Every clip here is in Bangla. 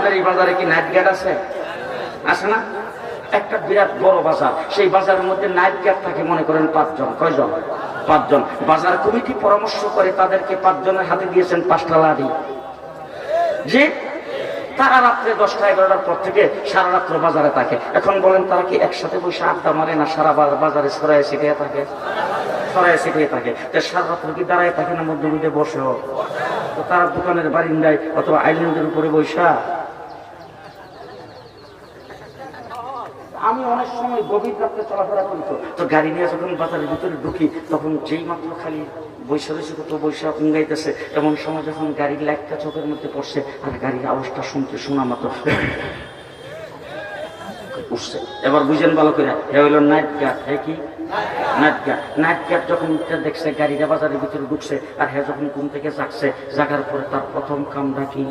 আপনাদের এই বাজারে কি নাইট গেট আছে? আছে না? একটা বিরাট বড় বাজার। সেই বাজারের মধ্যে নাইট গেট থাকে, মনে করেন পাঁচজন। কয়জন? পাঁচজন। বাজার কমিটি পরামর্শ করে তাদেরকে পাঁচজনের হাতে দিয়েছেন পাঁচটা লাঠি। যে তারা রাত্রে দশটা, এগারোটার পর থেকে সারা রাত্র বাজারে থাকে। এখন বলেন, তারা কি একসাথে বসে আড্ডা মারে না সারা বাজারে ছড়ায় ছিটিয়ে থাকে? ছড়ায় ছিটিয়ে থাকে। সারা রাত্র কি দাঁড়ায় থাকে না মধ্যে তো তারা দোকানের বারিন্দায় অথবা আইল্যান্ডের উপরে বৈশা আমি অনেক সময় গভীর রাত্রে চলাফেরা করি তো। তো গাড়ি নিয়ে যখন বাজারের ভিতরে ঢুকি, তখন যেই মাত্র খালি বৈশা রয়েছে তো বৈশা উঙ্গাইতেছে এমন সময় যখন গাড়ির লাইটটা চোখের মধ্যে পড়ছে, আর গাড়ির আওয়াজটা শুনতে শোনা মাত্র এবার বুঝেন ভালো করে, এ হইল নাইট গার্ড হে কি? নাইট গার্ড নাইট গার্ড যখন উঠতে দেখছে গাড়িটা বাজারের ভিতরে ঢুকছে, আর হ্যাঁ যখন ঘুম থেকে জাগছে, জাগার পরে তার প্রথম কামটা কি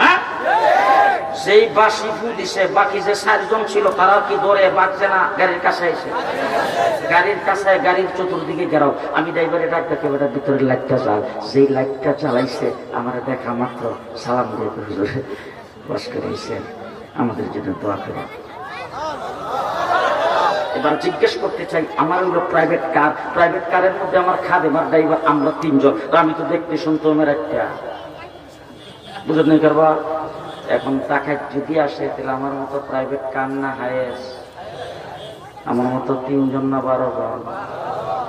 হ্যাঁ? সেই বাসি বাকি যে ছিল তারা কি না? গাড়ির কাছে এসে। গাড়ির কাছে, গাড়ির চতুর্দিকে আমি ভিতরে লাইটটা লাইটটা চালাইছে আমার দেখা মাত্র সালাম দিয়ে আমাদের জন্য দোয়া করে। এবার জিজ্ঞেস করতে চাই, আমার হলো প্রাইভেট কার প্রাইভেট কারের মধ্যে আমার খাদ এবার ড্রাইভার আমরা তিনজন। আমি তো দেখতে শুনতো আমার একটা। বুঝলেন করবা এখন টাকা যদি আসে, তাহলে আমার মতো প্রাইভেট কার না আমার মতো তিনজন না বারো জন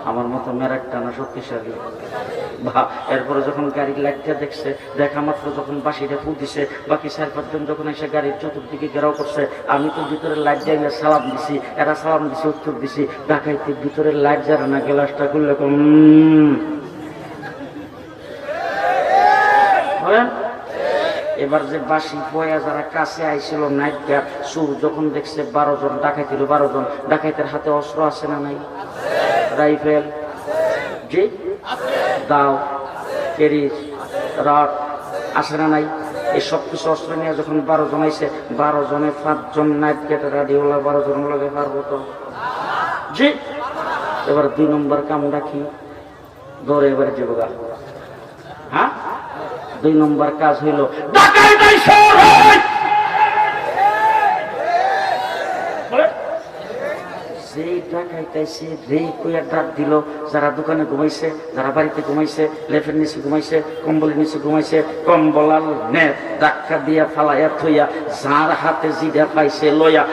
আমার মতো মেরাকটা না শক্তিশালী? বা এরপরে যখন গাড়ির লাইটটা দেখছে, দেখা মাত্র যখন বাসিটা ফুল দিছে, বাকি চার পাঁচজন যখন এসে গাড়ির চতুর্দিকে ঘেরাও করছে, আমি তো ভিতরে লাইট জ্বালিয়ে সালাম দিছি, এরা সালাম দিছি, উত্তর দিছি ডাকাইতে ভিতরে লাইট জ্বালা না, গ্লাসটা খুললে কম বলেন এবার যে বাসি বয়া যারা কাছে আইছিল নাইট গার্ড সুর যখন দেখছে বারো জন ডাকাইছিল বারো জন, ডাকাইতের হাতে অস্ত্র আছে না নাই? রাইফেল, জি? দাও, কেরিজ, রড আছে না নাই? এই সব কিছু অস্ত্র নিয়ে যখন বারো জন আইছে, বারো জনে পাঁচজন নাইট গেটে রাডিওলা বারো জন লগে পারব তো জি? এবার দুই নম্বর কামটা কি? দৌড়ে এবারে হ্যাঁ দুই নম্বর কাজ হইল ডাকাইতাই শহর যেই ডাকাইতাইছে যেই ডাক দিল যারা দোকানে ঘুমাইছে যারা বাড়িতে ঘুমাইছে লেফের নিচে ঘুমাইছে কম্বলের নিচে ঘুমাইছে কম্বলাল নেট ডাক্কা দিয়া ফালাইয়া থইয়া যার হাতে জিডা পাইছে লইয়া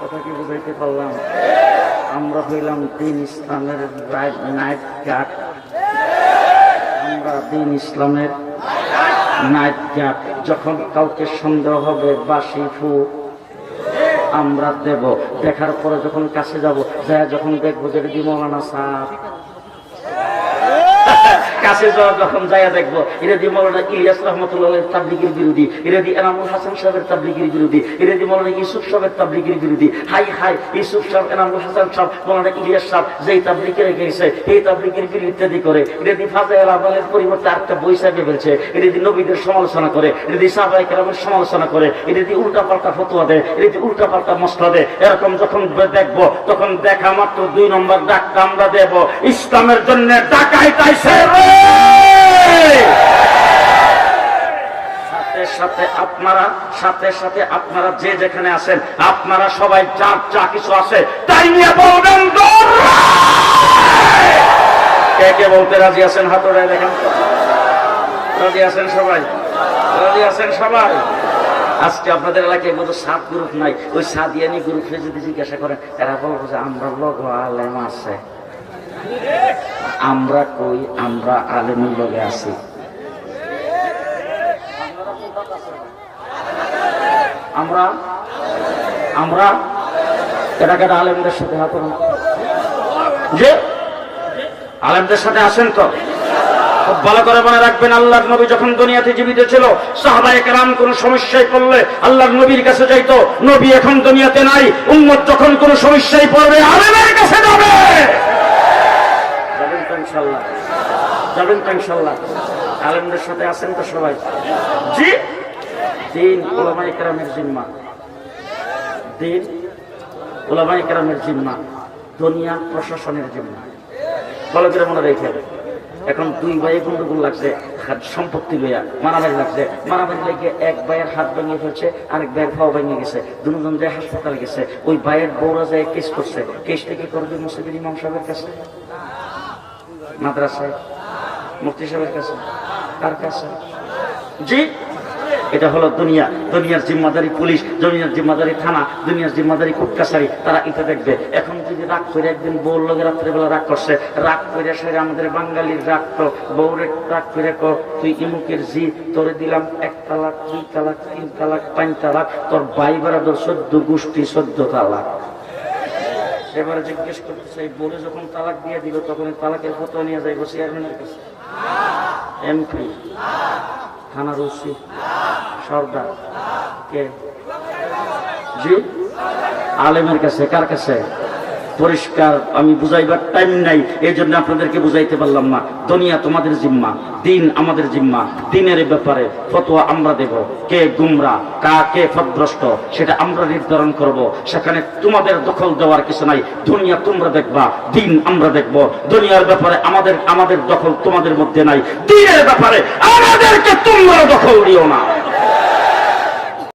কথা কি বুঝাইতে পারলাম? আমরা হইলাম দিন ইসলামের নাইট গার্ড আমরা দিন ইসলামের নাইট গার্ড যখন কাউকে সন্দেহ হবে বাসি ফু, আমরা দেব। দেখার পরে যখন কাছে যাব, যায় যখন দেখব যে মৌলানা সাহ কাছে যাওয়া যখন যাইয়া দেখব। ইরাদি মৌলানা ইলিয়াস রহমতুল্লাহ তাবলিগের বিরোধী, ইরাদি এনামুল হাসান সাহেবের তাবলিগের বিরোধী, ইরাদি মৌলানা ইউসুফ সাহেবের তাবলিগের বিরোধী। হাই হাই, ইউসুফ সাহেব, এনামুল হাসান সাহেব, মৌলানা ইলিয়াস সাহেব যেই তাবলিগে রেখে গেছে, এই তাবলিগের বিরোধী ইত্যাদি করে, ইরাদি ফাজাইল আমলের পরিবর্তে আরেকটা বই সাহেবে ফেলছে, ইরাদি নবীদের সমালোচনা করে, ইরাদি সাহাবাই কেরামের সমালোচনা করে, ইরাদি উল্টা পাল্টা ফতোয়া দেয়, ইরাদি উল্টা পাল্টা মশলা দেয়। এরকম যখন দেখব, তখন দেখা মাত্র দুই নম্বর ডাক আমরা দেব। ইসলামের জন্য ডাকাই তাইছে সাথে আপনারা, সাথে সাথে আপনারা যে যেখানে আছেন, আপনারা সবাই যার যা কিছু আছে, তাই নিয়ে বলবেন কে কে বলতে রাজি আছেন? হাতড়ায় দেখেন। রাজি আছেন সবাই? রাজি আছেন সবাই? আজকে আপনাদের এলাকায় বোধ সাত গ্রুপ নাই। ওই সাদিয়ানি গ্রুপে যদি জিজ্ঞাসা করেন, এরা বলব যে আমরা লগ আলেম আছে। আমরা কই? আমরা আলেমের লগে আছি। আমরা আমরা এটা কেটে আলেমদের সাথে হাত যে আলেমদের সাথে আসেন তো ভালো করে মনে রাখবেন, আল্লাহর নবী যখন দুনিয়াতে জীবিত ছিল, সাহাবায়ে কেরাম কোন সমস্যায় পড়লে আল্লাহর নবীর কাছে যাইতো, নবী এখন দুনিয়াতে নাই, উম্মত যখন কোন সমস্যায় পড়বে, আলেমের কাছে যাবে। যাবেন তো ইনশাল্লাহ আলেমদের সাথে আছেন তো সবাই। জি দিন ওলামাই কেরামের জিম্মা। দিন ওলামাই কেরামের জিম্মা, দুনিয়া প্রশাসনের জিম্মা। ভালো করে মনে রেখে। এখন দুই ভাই গন্ডগোল লাগছে, হাত- সম্পত্তি লইয়া মারামারি লাগছে। মারামারি লেগে এক ভাইয়ের হাত ভেঙে ফেলছে, আরেক ভাইয়ের পাও ভেঙে গেছে। দুজন যায় হাসপাতাল গেছে, ওই ভাইয়ের বৌরা যায় কেস করছে, কেস থেকে করবে মসজিদের ইমাম সাহেবের কাছে? মাদ্রাসায়? মুফতি সাহেবের কাছে? কার কাছে? জি? এটা হলো দুনিয়া। দুনিয়ার জিম্মাদারি পুলিশ, দুনিয়ার জিম্মাদারি থানা, দুনিয়ার জিম্মাদারি কোর্ট কাছারি, তারা এটা দেখবে। এখন যদি রাগ করে একদিন বউর লোকের রাত্রেবেলা রাগ করছে, রাগ করে সেরে আমাদের বাঙালির রাগ তো বউরে রাগ করে কো তুই ইমুকের জি তোরে দিলাম এক তালাক, দুই তালাক, তিন তালাক, পাঁচ তালাক, তোর ভাই বেড়াদর চোদ্দ গোষ্ঠী চোদ্দ তালাক। এবারে জিজ্ঞেস করতে চাই বলে যখন তালাক দিয়ে দিল, তখন তালাকের ফটো নিয়ে যাইব চেয়ারম্যানের কাছে। এমপি। থানার ওসি সর্দার কে? জি আলেমের কাছে কার কাছে? পরিষ্কার, আমি বুঝাইবার টাইম নাই এই জন্য আপনাদেরকে বুঝাইতে পারলাম না। দুনিয়া তোমাদের জিম্মা, দিন আমাদের জিম্মা, দিনের ব্যাপারে ফতোয়া আমরা দেব। কে গুমরা, কা, কে ফদ্রষ্ট সেটা আমরা নির্ধারণ করব। সেখানে তোমাদের দখল দেওয়ার কিছু নাই। দুনিয়া তোমরা দেখবা, দিন আমরা দেখব। দুনিয়ার ব্যাপারে আমাদের আমাদের দখল তোমাদের মধ্যে নাই। দিনের ব্যাপারে আমাদেরকে তোমরা দখল দিও না।